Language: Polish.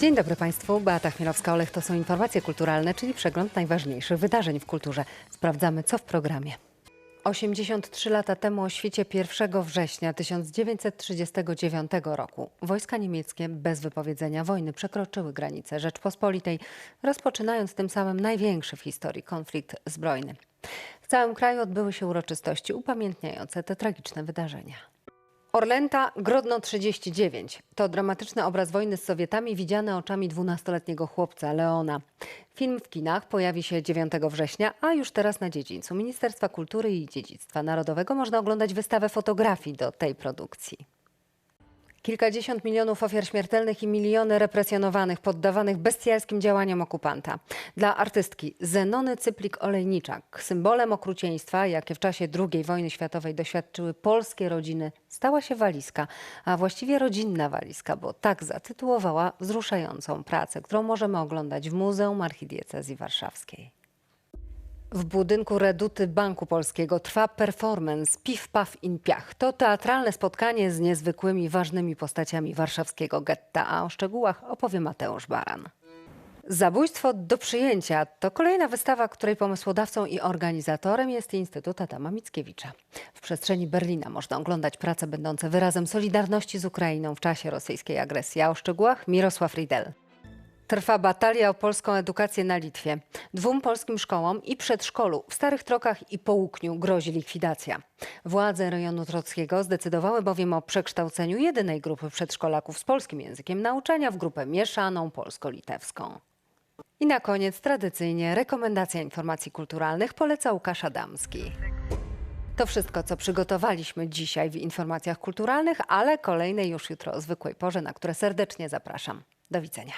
Dzień dobry Państwu, Beata Chmielowska-Olech. To są informacje kulturalne, czyli przegląd najważniejszych wydarzeń w kulturze. Sprawdzamy, co w programie. 83 lata temu o świcie 1 września 1939 roku wojska niemieckie bez wypowiedzenia wojny przekroczyły granice Rzeczpospolitej, rozpoczynając tym samym największy w historii konflikt zbrojny. W całym kraju odbyły się uroczystości upamiętniające te tragiczne wydarzenia. Orlęta Grodno 39 to dramatyczny obraz wojny z Sowietami widziany oczami 12-letniego chłopca Leona. Film w kinach pojawi się 9 września, a już teraz na dziedzińcu Ministerstwa Kultury i Dziedzictwa Narodowego można oglądać wystawę fotografii do tej produkcji. Kilkadziesiąt milionów ofiar śmiertelnych i miliony represjonowanych, poddawanych bestialskim działaniom okupanta. Dla artystki Zenony Cyplik-Olejniczak symbolem okrucieństwa, jakie w czasie II wojny światowej doświadczyły polskie rodziny, stała się walizka, a właściwie rodzinna walizka, bo tak zatytułowała wzruszającą pracę, którą możemy oglądać w Muzeum Archidiecezji Warszawskiej. W budynku Reduty Banku Polskiego trwa performance Piw, Paw in Piach. To teatralne spotkanie z niezwykłymi, ważnymi postaciami warszawskiego getta, a o szczegółach opowie Mateusz Baran. Zabójstwo do przyjęcia to kolejna wystawa, której pomysłodawcą i organizatorem jest Instytut Adama Mickiewicza. W przestrzeni Berlina można oglądać prace będące wyrazem solidarności z Ukrainą w czasie rosyjskiej agresji. A o szczegółach Mirosław Riedel. Trwa batalia o polską edukację na Litwie. Dwóm polskim szkołom i przedszkolu w Starych Trokach i Połukniu grozi likwidacja. Władze rejonu trockiego zdecydowały bowiem o przekształceniu jedynej grupy przedszkolaków z polskim językiem nauczania w grupę mieszaną polsko-litewską. I na koniec tradycyjnie rekomendacja informacji kulturalnych poleca Łukasz Adamski. To wszystko, co przygotowaliśmy dzisiaj w informacjach kulturalnych, ale kolejne już jutro o zwykłej porze, na które serdecznie zapraszam. Do widzenia.